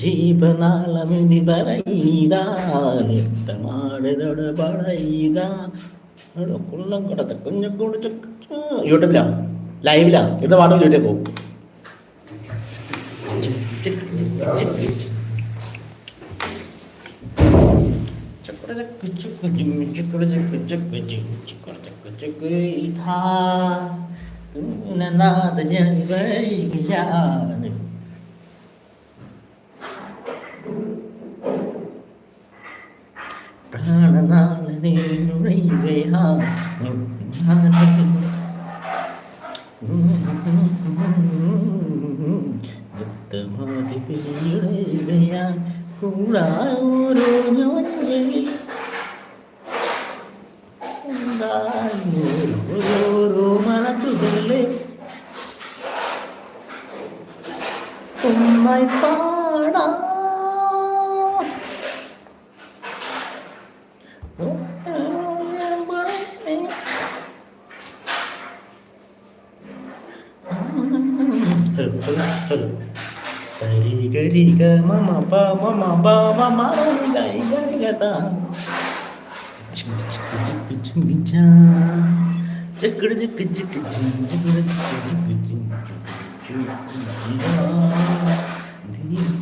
ജീവനാളമിതി പറയീതാ നൃത്തമാടുതോട് പറയീതാ കുള്ളം കൊടുത്ത കുഞ്ഞു കുടിച്ച് യൂട്യൂബിലാ. ലൈവിലാ. ഇത് പാട്ട് യൂട്യൂബ് പോകും. ാണ് മനസ്സുകളിലെ 날 봐라 사리가리가 마마바 마마바 마마로가리가리가다 미친미친미친미친 찌끄르찌끄찌끄찌끄르찌끄르찌끄르찌끄르찌끄르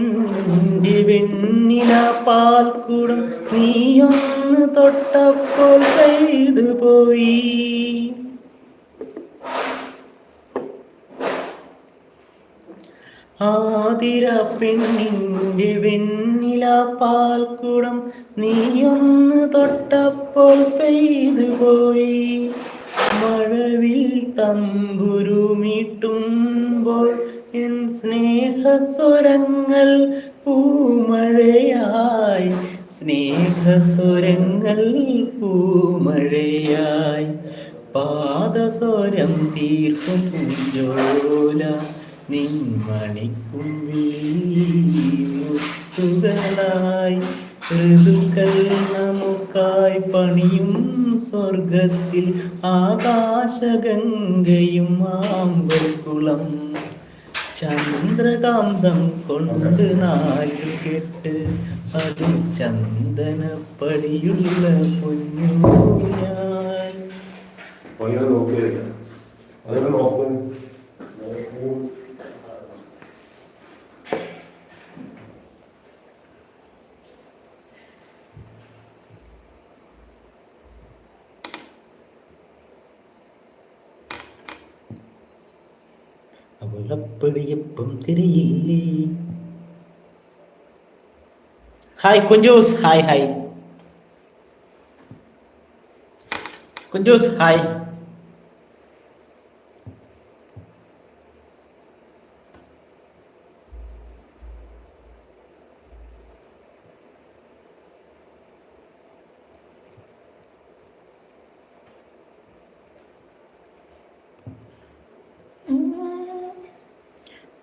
പെണ്ണിന്റെ വെണ്ണില പാൽക്കുടം നീയൊന്ന് തൊട്ടപ്പോൾ പെയ്തു പോയി. ആതിര പെണ്ണിന്റെ വെണ്ണില പാൽക്കുടം നീയൊന്ന് തൊട്ടപ്പോൾ പെയ്തു പോയി. മഴവിൽ തമ്പുരുമിട്ടുമ്പോൾ എൻ സ്നേഹസ്വരങ്ങൾ പൂമഴയായി. സ്നേഹസ്വരങ്ങൾ പൂമഴയായി. പാദസ്വരം തീർക്കും പൂജോല നിൻമണിക്കുമ്പിളായി ഋതുക്കൾ നമുക്കായി പണിയും സ്വർഗത്തിൽ ആകാശഗംഗയും ആമ്പൽക്കുളം ചന്ദ്രകാന്തം കൊണ്ട് നാല് കെട്ട് അത് ചന്ദനപ്പടിയുള്ള പൊന്നു ഞാൻ അങ്ങനെ നോക്കിയായിരിക്കാം അങ്ങനെ നോക്കും അവളപ്പടിയപ്പം തിരയില്ലേ ഹായ് കുഞ്ചൂസ് ഹായ് ഹായ് കുഞ്ചൂസ് hi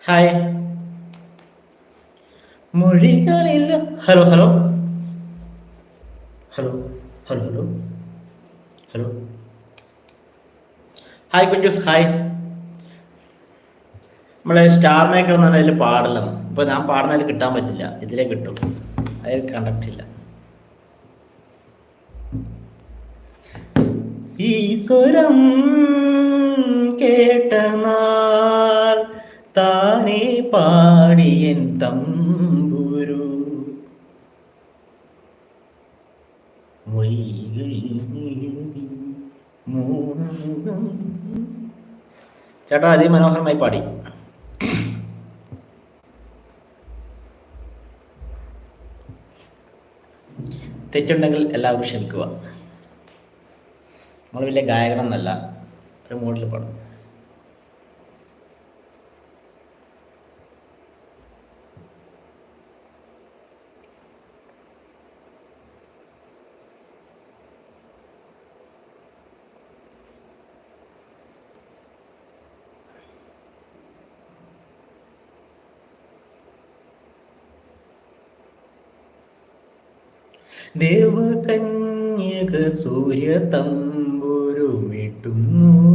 hi മൊഴികളില്ല hello hello hello hello hello hello hi Kunjus hi നമ്മളെ സ്റ്റാർ മേക്കർ എന്ന് പറഞ്ഞാൽ അതിൽ പാടില്ലെന്ന് ഇപ്പൊ ഞാൻ പാടുന്നതിൽ കിട്ടാൻ പറ്റില്ല. ഇതിലേ കിട്ടും. അതിൽ കണ്ടക്ട് ഇല്ല. ഈ സ്വരം നാൾ താനേ പാടിയൻ തമ്പുരു. ചേട്ടാ അതിമനോഹരമായി പാടി. തെറ്റുണ്ടെങ്കിൽ എല്ലാവരും ക്ഷമിക്കുക. നമ്മൾ വലിയ ഗായകനൊന്നല്ല ഒരു മൂഡിൽ പാടും. ദേവകന്യക സൂര്യ തമ്പുരുമിട്ടുന്നു.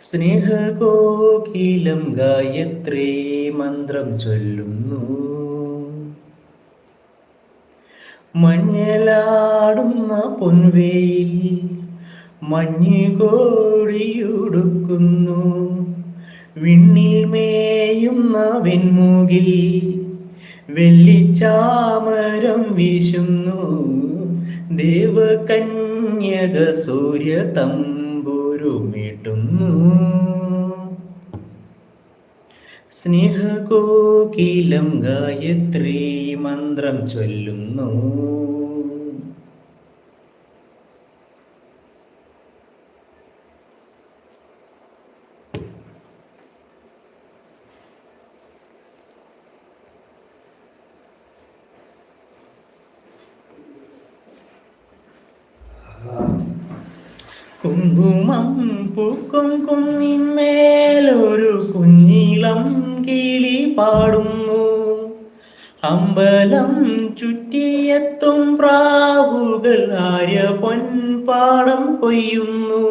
സ്നേഹകോകിലം ഗായത്രി മന്ത്രം ചൊല്ലുന്നു. മഞ്ഞലാടുന്ന പൊൻവേയിൽ മഞ്ഞുകോടിയുടുക്കുന്നു. വിണ്ണിൽ മേയുന്ന വെൺമുകിൽ വെള്ളിച്ചാമരം വീശുന്നു. ദേവകന്യക സൂര്യ തമ്പുരുമിടുന്നു സ്നേഹകോകിലം ഗായത്രി മന്ത്രം ചൊല്ലുന്നു. കുങ്കുമം പൂക്കും കുന്നിന്മേലൊരു കുഞ്ഞിളം കിളി പാടുന്നു. അമ്പലം ചുറ്റിയെത്തും പ്രാവുകൾ ആര്യ പൊൻപാടം കൊയ്യുന്നു.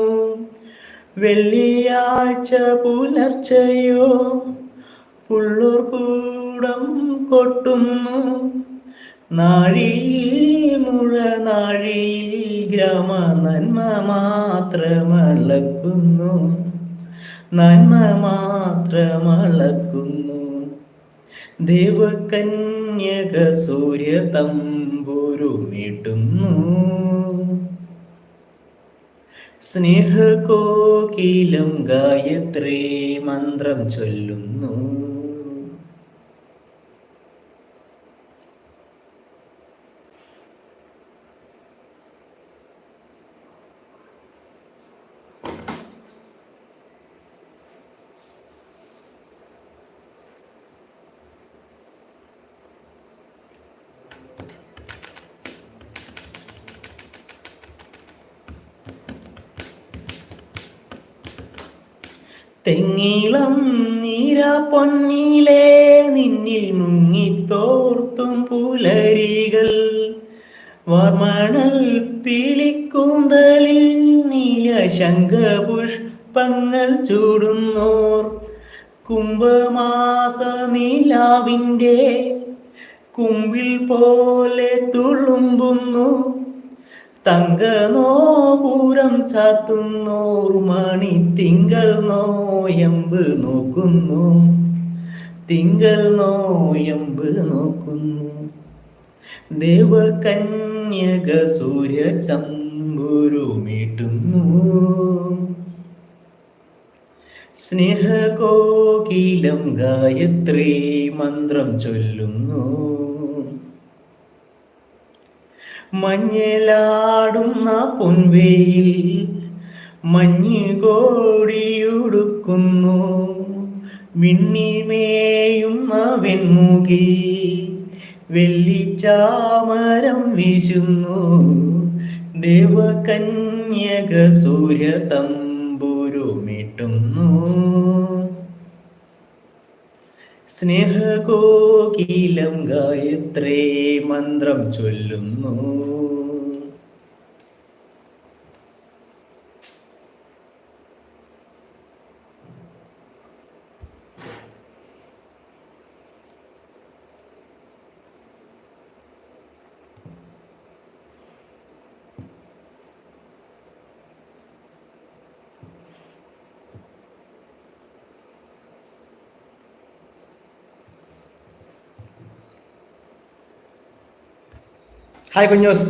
വെള്ളിയാഴ്ച പുലർച്ചയോ പുള്ളൂർ കൂടം കൊട്ടുന്നു. നാഴിയിൽ മുഴ നാഴിയിൽ ഗ്രാമ നന്മ മാത്രമളക്കുന്നു. നന്മ മാത്രമളക്കുന്നു. ദേവകന്യക സൂര്യ തമ്പുരുമിട്ടുന്നു സ്നേഹകോകിലം ഗായത്രി മന്ത്രം ചൊല്ലുന്നു. തെങ്ങിളം നീര പൊന്നിലെ നിന്നിൽ മുങ്ങിത്തോർത്തും പുലരികൾ. വർമണൽ പിളിക്കൂന്തളിൽ നീല ശംഖപുഷ്പങ്ങൾ ചൂടുന്നോർ. കുംഭമാസ നിലാവിന്റെ കുമ്പിൽ പോലെ തുളുമ്പുന്നു. തങ്കനോപൂരം ചാത്തുന്നോർ മണി തിങ്കൾ നോയമ്പ് നോക്കുന്നു. തിങ്കൾ നോയമ്പ് നോക്കുന്നു. ദേവകന്യക സൂര്യ ചമ്പുരുമിട്ടുന്നു സ്നേഹകോകിലം ഗായത്രി മന്ത്രം ചൊല്ലുന്നു. മഞ്ഞലാടുന്ന പൊൻവേയിൽ. മഞ്ഞുകോടിയുടുക്കുന്നു മിണ്ണിമേയുന്ന വെൺമുഖി വെള്ളിച്ചാമരം വീശുന്നു ദേവകന്യക സൂര്യ തമ്പുരുമിട്ടുന്നു സ്നേഹകോകിലം ഗായത്രേ മന്ത്രം ചൊല്ലുന്നു. Hi Kunjoos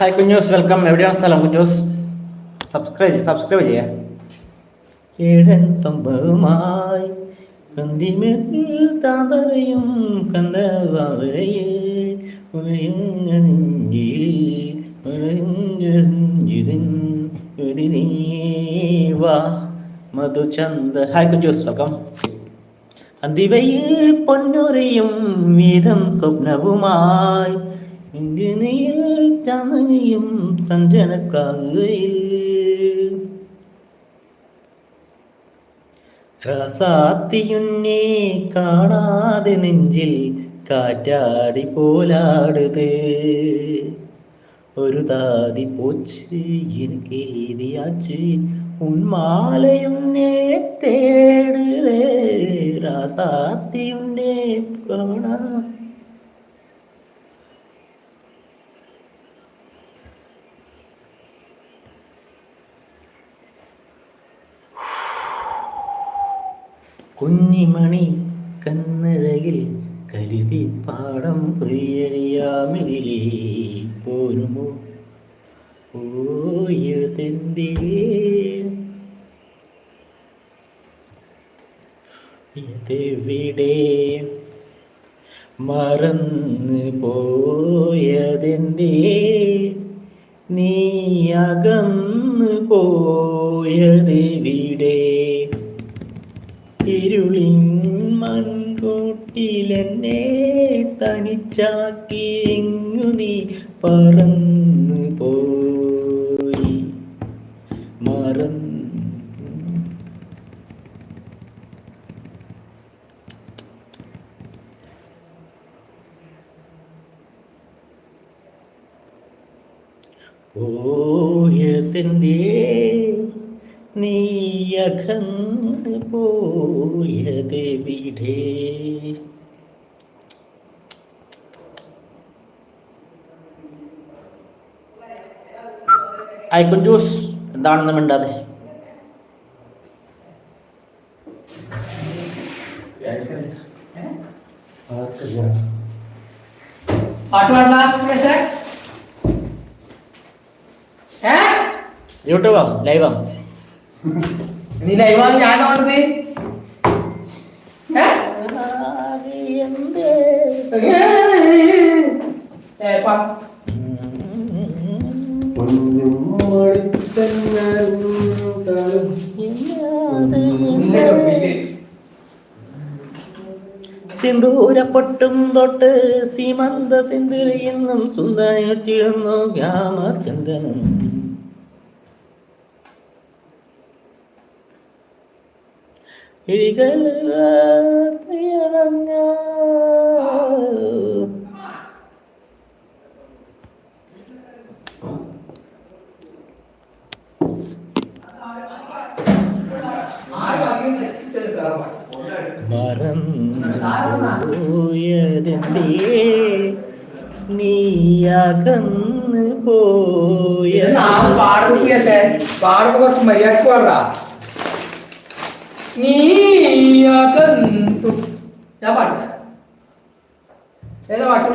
hi Kunjoos welcome എവിടെയാണ് സ്ഥലം കുഞ്ഞൂസ് സബ്സ്ക്രൈബ് സബ്സ്ക്രൈബ് ചെയ്യാം ഏടൻ സംഭവമായി കന്തിമെട്ടിൽ താതറയും കണ്ടവരയെ ഹായ് കുഞ്ചൂസ് വെൽക്കം അന്തിവയിൽ പൊന്നുറിയും വീതം സ്വപ്നവുമായി ഇന്ത്യയിൽ ചന്ദ്രനെയും സഞ്ജനക്കാകുകയിൽ റസാത്തിയുന്നെ കാണാതെ നെഞ്ചിൽ കാറ്റാടി പോലാടുത്. ഒരു താതി പോച്ച് എനിക്ക് എഴുതിയാച്ച് ഉന്മാലയുന്നെ തേടുതേ. റസാത്തിയുന്നെ കാണാ കുഞ്ഞിമണി കന്നഴകിൽ കരുതി പാടം പ്രിയഴിയാമിലേ പോരുമോ? ഓയതെന്തേ ഇതെവിടെ? മറന്നു പോയതെന്തേ? നീ അകന്നു പോയതെവിടെ? ഇരുളിൻ മൺകൂട്ടിലെന്നെ തനിച്ചാക്കി എങ്ങു നീ പറന്നു ഐക്കൺ ജ്യൂസ് എന്താണെന്ന് മിണ്ടാതെ? യൂട്യൂബാ ലൈവാ. നീ ലൈവാണ് ഞാൻ സിന്ദൂരപ്പൊട്ടും തൊട്ട് സീമന്ത സിന്ദുലിയെന്നും ഗ്രാമ ഗ്യാമചന്ദനം ഇരികലങ്ങ മറന്നുപോയതെന്തേ നീ അകന്ന് പോയ ഇത് നാം പാടും സുമേഷേ. പാടുമ്പോ മര്യാദയ്ക്ക് പാടാ നീ അകന്നു ഞാൻ പാട്ട് ഏതാ പാട്ട്?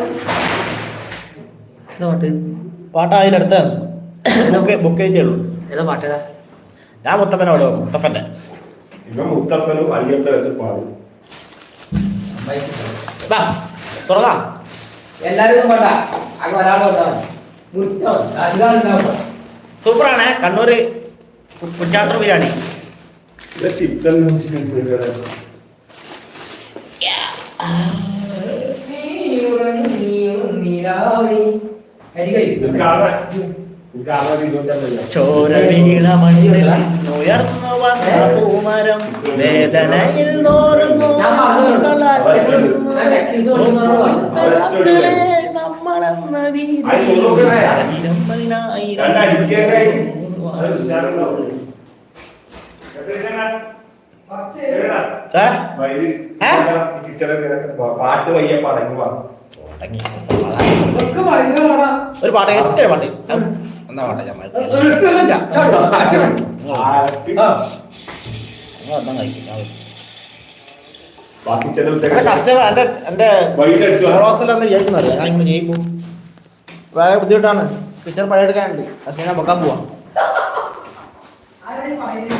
ഏതാ പാട്ട്? പാട്ട് ബുക്ക് ബുക്ക് ചെയ്തേ ഉള്ളൂ. ഏതാ പാട്ട് ഏതാ? ഞാൻ മുത്തപ്പന്റെ ഇവൻ മുത്തപ്പനും അയ്യപ്പനും പാടും. വാ തുറന്നാ. എല്ലാരും ഒന്നും വേണ്ട. അങ്ങ് ഒരാൾ വന്നാൽ മുറ്റം അധികം ഉണ്ടാവും സൂപ്പറാണ്. കണ്ണൂര് കുറ്റാട്ടർ ബിരിയാണി. ഇത് ചിക്കൻ ചോര വീണ മണ്ണിൽ ഉയർന്നു വന്ന പൂമരം വേദനയിൽ. നമ്മളെന്ന വീതി പാട്ട് വയ്യ പടങ്ങി. ഒരു പാട്ട് എത്ര പാട്ട്? എന്നാ പാട്ടാ ഞാൻ കസ്റ്റമർ എന്റെ എന്റെ വിചാരിക്കുന്നറിയാം ഇങ്ങനെ ചെയ്യുമ്പോൾ ബുദ്ധിമുട്ടാണ്. പിക്ചർ പഴയ എടുക്കാനുണ്ട് പക്ഷെ ഞാൻ പോവാ. പോവാം